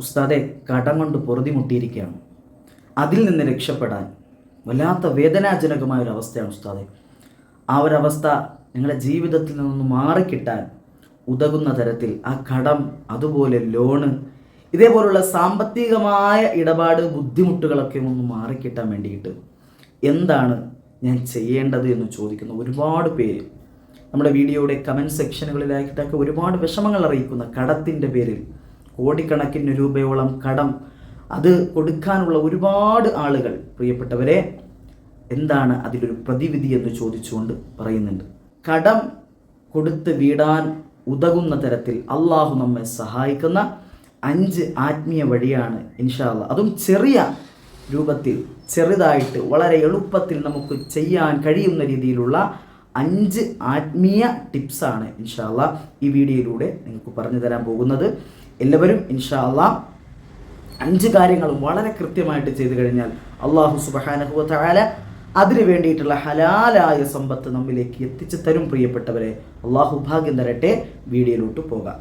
ഉസ്താദെ കടം കൊണ്ട് പൊറുതിമുട്ടിയിരിക്കുകയാണ് അതിൽ നിന്ന് രക്ഷപ്പെടാൻ വല്ലാത്ത വേദനാജനകമായ ഒരു അവസ്ഥയാണ് ഉസ്താദെ. ആ ഒരവസ്ഥ നിങ്ങളുടെ ജീവിതത്തിൽ നിന്നൊന്ന് മാറിക്കിട്ടാൻ ഉതകുന്ന തരത്തിൽ ആ കടം അതുപോലെ ലോണ് ഇതേപോലുള്ള സാമ്പത്തികമായ ഇടപാട് ബുദ്ധിമുട്ടുകളൊക്കെ ഒന്ന് മാറിക്കിട്ടാൻ വേണ്ടിയിട്ട് എന്താണ് ഞാൻ ചെയ്യേണ്ടത് എന്ന് ചോദിക്കുന്ന ഒരുപാട് പേര് നമ്മുടെ വീഡിയോയുടെ കമന്റ് സെക്ഷനുകളിലായിട്ടൊക്കെ ഒരുപാട് വിഷമങ്ങൾ അറിയിക്കുന്ന കടത്തിന്റെ പേരിൽ കോടിക്കണക്കിന് രൂപയോളം കടം അത് കൊടുക്കാനുള്ള ഒരുപാട് ആളുകൾ പ്രിയപ്പെട്ടവരെ എന്താണ് അതിലൊരു പ്രതിവിധി എന്ന് ചോദിച്ചുകൊണ്ട് പറയുന്നുണ്ട്. കടം കൊടുത്ത് വീടാൻ ഉതകുന്ന തരത്തിൽ അള്ളാഹു നമ്മെ സഹായിക്കുന്ന അഞ്ച് ആത്മീയ വഴിയാണ് ഇൻഷാല്ല അതും ചെറിയ രൂപത്തിൽ ചെറുതായിട്ട് വളരെ എളുപ്പത്തിൽ നമുക്ക് ചെയ്യാൻ കഴിയുന്ന രീതിയിലുള്ള അഞ്ച് ആത്മീയ ടിപ്സാണ് ഇൻഷാല്ല ഈ വീഡിയോയിലൂടെ നിങ്ങൾക്ക് പറഞ്ഞു തരാൻ പോകുന്നത്. എല്ലാവരും ഇൻഷാ അള്ളാ അഞ്ച് കാര്യങ്ങൾ വളരെ കൃത്യമായിട്ട് ചെയ്തു കഴിഞ്ഞാൽ അള്ളാഹു സുബാനഹുല അതിനു വേണ്ടിയിട്ടുള്ള ഹലാലായ സമ്പത്ത് നമ്മിലേക്ക് എത്തിച്ചു തരും പ്രിയപ്പെട്ടവരെ. അള്ളാഹു ഭാഗ്യം തരട്ടെ. വീഡിയോയിലോട്ട് പോകാം.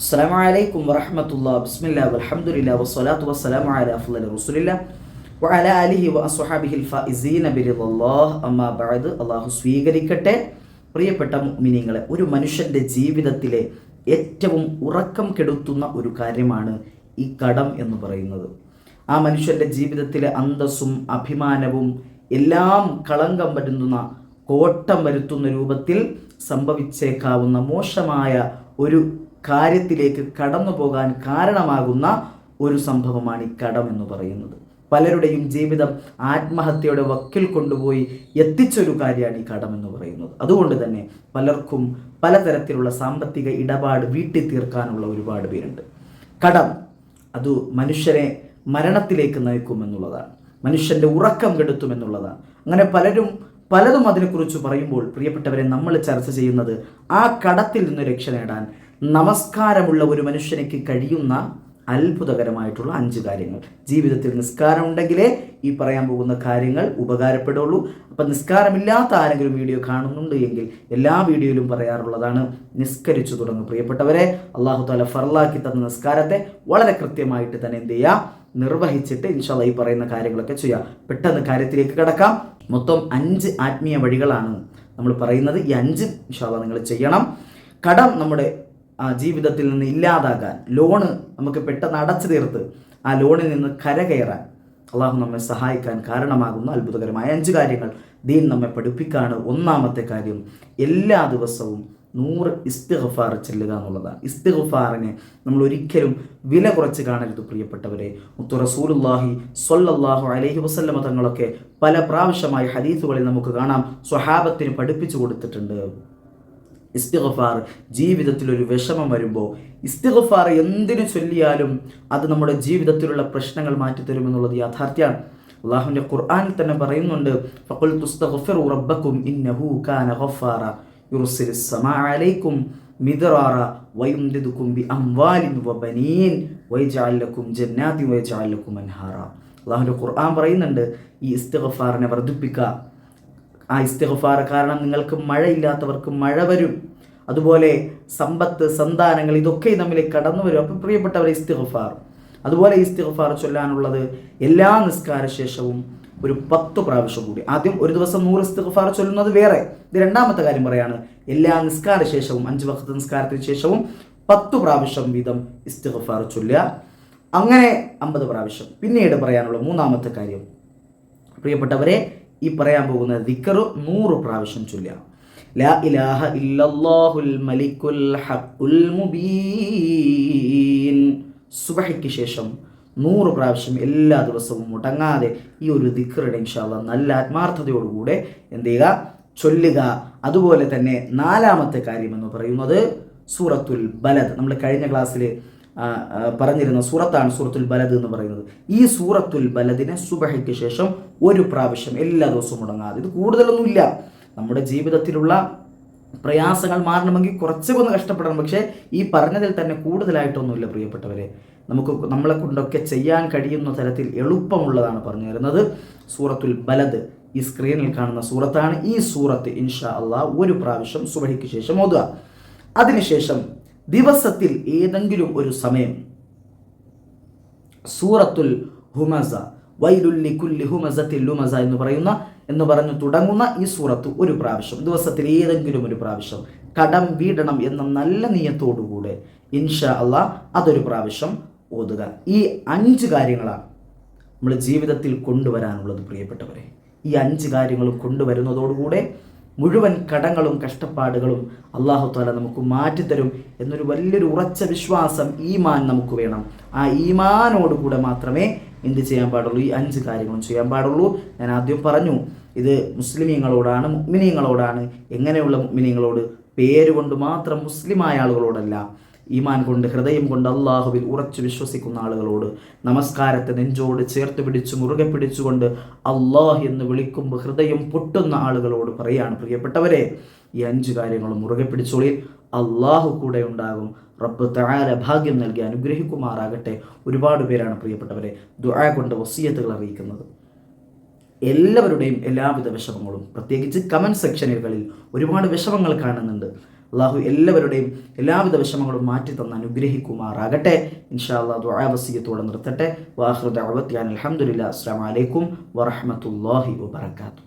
അസ്സാം വലൈക്കും വറഹമത്തുള്ള ബിസ്മില്ല അലഹമുല്ല വസ്സലാത്തു വസ്സലാം അല റസുലില്ല വഅല അലിഹി വഅസ്ഹാബിഹിൽ ഫൈസീന ബിറിദല്ലാഹ് അമ്മാ ബഅദ്. അള്ളാഹു സ്വീകരിക്കട്ടെ. പ്രിയപ്പെട്ട മിനിങ്ങളെ ഒരു മനുഷ്യന്റെ ജീവിതത്തിലെ ഏറ്റവും ഉറക്കം കെടുത്തുന്ന ഒരു കാര്യമാണ് ഈ കടം എന്ന് പറയുന്നത്. ആ മനുഷ്യന്റെ ജീവിതത്തിലെ അന്തസ്സും അഭിമാനവും എല്ലാം കളങ്കം വരുത്തുന്ന കോട്ടം വരുത്തുന്ന രൂപത്തിൽ സംഭവിച്ചേക്കാവുന്ന മോശമായ ഒരു കാര്യത്തിലേക്ക് കടന്നു പോകാൻ കാരണമാകുന്ന ഒരു സംഭവമാണ് ഈ കടം എന്ന് പറയുന്നത്. പലരുടെയും ജീവിതം ആത്മഹത്യയുടെ വക്കിൽ കൊണ്ടുപോയി എത്തിച്ചൊരു കാര്യമാണ് ഈ കടമെന്ന് പറയുന്നത്. അതുകൊണ്ട് തന്നെ പലർക്കും പലതരത്തിലുള്ള സാമ്പത്തിക ഇടപാട് വീട്ടി തീർക്കാനുള്ള ഒരുപാട് പേരുണ്ട്. കടം അത് മനുഷ്യരെ മരണത്തിലേക്ക് നയിക്കുമെന്നുള്ളതാണ്. മനുഷ്യന്റെ ഉറക്കം കെടുത്തുമെന്നുള്ളതാണ്. അങ്ങനെ പലരും പലതും അതിനെക്കുറിച്ച് പറയുമ്പോൾ പ്രിയപ്പെട്ടവരെ നമ്മൾ ചർച്ച ചെയ്യുന്നത് ആ കടത്തിൽ നിന്ന് രക്ഷ നേടാൻ നമസ്കാരമുള്ള ഒരു മനുഷ്യനേക്ക് കഴിയുന്ന അത്ഭുതകരമായിട്ടുള്ള അഞ്ച് കാര്യങ്ങൾ. ജീവിതത്തിൽ നിസ്കാരം ഉണ്ടെങ്കിലേ ഈ പറയാൻ പോകുന്ന കാര്യങ്ങൾ ഉപകാരപ്പെടുള്ളൂ. അപ്പം നിസ്കാരമില്ലാത്ത ആരെങ്കിലും വീഡിയോ കാണുന്നുണ്ട് എങ്കിൽ എല്ലാ വീഡിയോയിലും പറയാറുള്ളതാണ് നിസ്കരിച്ചു തുടങ്ങും. പ്രിയപ്പെട്ടവരെ അള്ളാഹു താല ഫർലാക്കി തന്ന നിസ്കാരത്തെ വളരെ കൃത്യമായിട്ട് തന്നെ എന്ത് ചെയ്യുക നിർവഹിച്ചിട്ട് ഇൻഷാല്ല ഈ പറയുന്ന കാര്യങ്ങളൊക്കെ ചെയ്യുക പെട്ടെന്ന് കാര്യത്തിലേക്ക് കിടക്കാം. മൊത്തം അഞ്ച് ആത്മീയ വഴികളാണ് നമ്മൾ പറയുന്നത്. ഈ അഞ്ച് ഇൻഷാല്ല നിങ്ങൾ ചെയ്യണം. കടം നമ്മുടെ ജീവിതത്തിൽ നിന്ന് ഇല്ലാതാകാൻ ലോണ് നമുക്ക് പെട്ടെന്ന് അടച്ചു തീർത്ത് ആ ലോണിൽ നിന്ന് കരകയറാൻ അള്ളാഹു നമ്മെ സഹായിക്കാൻ കാരണമാകുന്ന അത്ഭുതകരമായ അഞ്ച് കാര്യങ്ങൾ ദീൻ നമ്മെ പഠിപ്പിക്കാണ്. ഒന്നാമത്തെ കാര്യം എല്ലാ ദിവസവും നൂറ് ഇസ്തിഗ്ഫാർ ചെല്ലുക എന്നുള്ളതാണ്. ഇസ്തിഗ്ഫാറിനെ നമ്മൾ ഒരിക്കലും വില കുറച്ച് കാണരുത് പ്രിയപ്പെട്ടവരെ. മുത്തു റസൂലുല്ലാഹി സ്വല്ലല്ലാഹു അലൈഹി വസല്ലമ തങ്ങളൊക്കെ പല പ്രാവശ്യമായി ഹദീസുകളിൽ നമുക്ക് കാണാം സ്വഹാബത്തിന് പഠിപ്പിച്ചു കൊടുത്തിട്ടുണ്ട്. ഇസ്തിഗ്ഫാർ ജീവിതത്തിൽ ഒരു വിഷമം വരുമ്പോൾ ഇസ്തിഗ്ഫാർ എന്തിനു ചൊല്ലിയാലും അത് നമ്മുടെ ജീവിതത്തിലുള്ള പ്രശ്നങ്ങൾ മാറ്റിത്തരുമെന്നുള്ളത് യാഥാർത്ഥ്യമാണ്. അള്ളാഹുവിന്റെ ഖുർആനിൽ തന്നെ പറയുന്നുണ്ട് റബ്ബക്കും ഇന്നഹു കാന അലൈക്കും ബി വബനീൻ ഖുർആൻ പറയുന്നുണ്ട് ഈ ഇസ്തിഗഫാറിനെ വർദ്ധിപ്പിക്കുക ആ ഇസ്തിഗ്ഫാർ കാരണം നിങ്ങൾക്ക് മഴയില്ലാത്തവർക്ക് മഴ വരും. അതുപോലെ സമ്പത്ത് സന്താനങ്ങൾ ഇതൊക്കെ നമ്മിലേക്ക് കടന്നു വരും. അപ്പം പ്രിയപ്പെട്ടവരെ ഇസ്തിഗ്ഫാർ. അതുപോലെ ഇസ്തിഗ്ഫാർ ചൊല്ലാനുള്ളത് എല്ലാ നിസ്കാര ശേഷവും ഒരു പത്ത് പ്രാവശ്യം കൂടി. ആദ്യം ഒരു ദിവസം നൂറ് ഇസ്തിഗ്ഫാർ ചൊല്ലുന്നത് വേറെ. ഇത് രണ്ടാമത്തെ കാര്യം പറയാണ്. എല്ലാ നിസ്കാര ശേഷവും അഞ്ച് വഖത്ത് നിസ്കാരത്തിന് ശേഷവും പത്ത് പ്രാവശ്യം വീതം ഇസ്തിഗ്ഫാർ ചൊല്ലുക. അങ്ങനെ അമ്പത് പ്രാവശ്യം. പിന്നീട് പറയാനുള്ള മൂന്നാമത്തെ കാര്യം. പ്രിയപ്പെട്ടവരെ ഈ പറയാൻ പോകുന്ന ദിക്കറ് നൂറ് പ്രാവശ്യം ചൊല്ലുക. ലാ ഇലാഹ ഇല്ലല്ലാഹുൽ മലിക്കുൽ ഹഖുൽ മുബീൻ. സുബഹയ്ക്ക് ശേഷം നൂറ് പ്രാവശ്യം എല്ലാ ദിവസവും മുടങ്ങാതെ ഈ ഒരു ദിക്കറുടെ ഇൻഷാല്ല നല്ല ആത്മാർത്ഥതയോടുകൂടെ എന്ത് ചെയ്യുക? ചൊല്ലുക. അതുപോലെ തന്നെ നാലാമത്തെ കാര്യം എന്ന് പറയുന്നത് സൂറത്തുൽ ബലദ്. നമ്മൾ കഴിഞ്ഞ ക്ലാസ്സിൽ പറഞ്ഞിരുന്ന സൂറത്താണ് സൂറത്തുൽ ബലദ് എന്ന് പറയുന്നത്. ഈ സൂറത്തുൽ ബലദിനെ സുബഹയ്ക്ക് ശേഷം ഒരു പ്രാവശ്യം എല്ലാ ദിവസവും മുടങ്ങാതെ. ഇത് കൂടുതലൊന്നുമില്ല. നമ്മുടെ ജീവിതത്തിലുള്ള പ്രയാസങ്ങൾ മാറണമെങ്കിൽ കുറച്ചൊക്കെ ഒന്ന് കഷ്ടപ്പെടണം. പക്ഷേ ഈ പറഞ്ഞതിൽ തന്നെ കൂടുതലായിട്ടൊന്നുമില്ല പ്രിയപ്പെട്ടവരെ. നമുക്ക് നമ്മളെ കൊണ്ടൊക്കെ ചെയ്യാൻ കഴിയുന്ന തരത്തിൽ എളുപ്പമുള്ളതാണ് പറഞ്ഞു തരുന്നത് സൂറത്തുൽ ബലദ്. ഈ സ്ക്രീനിൽ കാണുന്ന സൂറത്താണ് ഈ സൂറത്ത്. ഇൻഷാ അള്ളാഹ് ഒരു പ്രാവശ്യം സുബഹിക്ക് ശേഷം ഓതുക. അതിനുശേഷം ദിവസത്തിൽ ഏതെങ്കിലും ഒരു സമയം. സൂറത്തുൽ ഹുമസ വൈലുല്ലി കുല്ലി ഹുമസത്തിൽ ലുമസ എന്ന് പറയുന്ന എന്ന് പറഞ്ഞു തുടങ്ങുന്ന ഈ സൂറത്ത് ഒരു പ്രാവശ്യം ദിവസത്തിൽ ഏതെങ്കിലും ഒരു പ്രാവശ്യം കടം വീടണം എന്ന നല്ല നിയത്തോടുകൂടെ ഇൻഷാ അള്ളാ അതൊരു പ്രാവശ്യം ഓതുക. ഈ അഞ്ച് കാര്യങ്ങളാണ് നമ്മൾ ജീവിതത്തിൽ കൊണ്ടുവരാനുള്ളത് പ്രിയപ്പെട്ടവരെ. ഈ അഞ്ച് കാര്യങ്ങൾ കൊണ്ടുവരുന്നതോടുകൂടെ മുഴുവൻ കടങ്ങളും കഷ്ടപ്പാടുകളും അള്ളാഹു താല നമുക്ക് മാറ്റിത്തരും എന്നൊരു വലിയൊരു ഉറച്ച വിശ്വാസം ഈമാൻ നമുക്ക് വേണം. ആ ഈമാനോടുകൂടെ മാത്രമേ എന്ത് ചെയ്യാൻ പാടുള്ളൂ? ഈ അഞ്ച് കാര്യങ്ങളും ചെയ്യാൻ പാടുള്ളൂ. ഞാൻ ആദ്യം പറഞ്ഞു ഇത് മുസ്ലിമീങ്ങളോടാണ് മുഗ്മിനീങ്ങളോടാണ് എങ്ങനെയുള്ള മുഗ്മിനീങ്ങളോട് പേരുകൊണ്ട് മാത്രം മുസ്ലിമായ ആളുകളോടല്ല. ഈമാൻ കൊണ്ട് ഹൃദയം കൊണ്ട് അള്ളാഹുവിൽ ഉറച്ചു വിശ്വസിക്കുന്ന ആളുകളോട് നമസ്കാരത്തെ നെഞ്ചോട് ചേർത്ത് പിടിച്ച് മുറുകെ പിടിച്ചുകൊണ്ട് അള്ളാഹ് എന്ന് വിളിക്കുമ്പോൾ ഹൃദയം പൊട്ടുന്ന ആളുകളോട് പറയാണ്. പ്രിയപ്പെട്ടവരെ ഈ അഞ്ച് കാര്യങ്ങളും മുറുകെ പിടിച്ചോളി. അള്ളാഹു കൂടെ ഉണ്ടാകും. റബ്ബ് താര ഭാഗ്യം നൽകി അനുഗ്രഹിക്കുമാറാകട്ടെ. ഒരുപാട് പേരാണ് പ്രിയപ്പെട്ടവരെ ദുആ കൊണ്ട് വസീയത്തുകൾ അറിയിക്കുന്നത്. എല്ലാവരുടെയും എല്ലാവിധ വിഷമങ്ങളും പ്രത്യേകിച്ച് കമന്റ് സെക്ഷനുകളിൽ ഒരുപാട് വിഷമങ്ങൾ കാണുന്നുണ്ട്. അള്ളാഹു എല്ലാവരുടെയും എല്ലാവിധ വിഷമങ്ങളും മാറ്റി തന്ന് അനുഗ്രഹിക്കുമാറാകട്ടെ. ഇൻഷാ നിർത്തട്ടെ. വാഹൃദ അലഹമുല്ല അസ്സാം വലൈക്കും വറഹമത്തല്ലാഹി വബർക്കാത്തു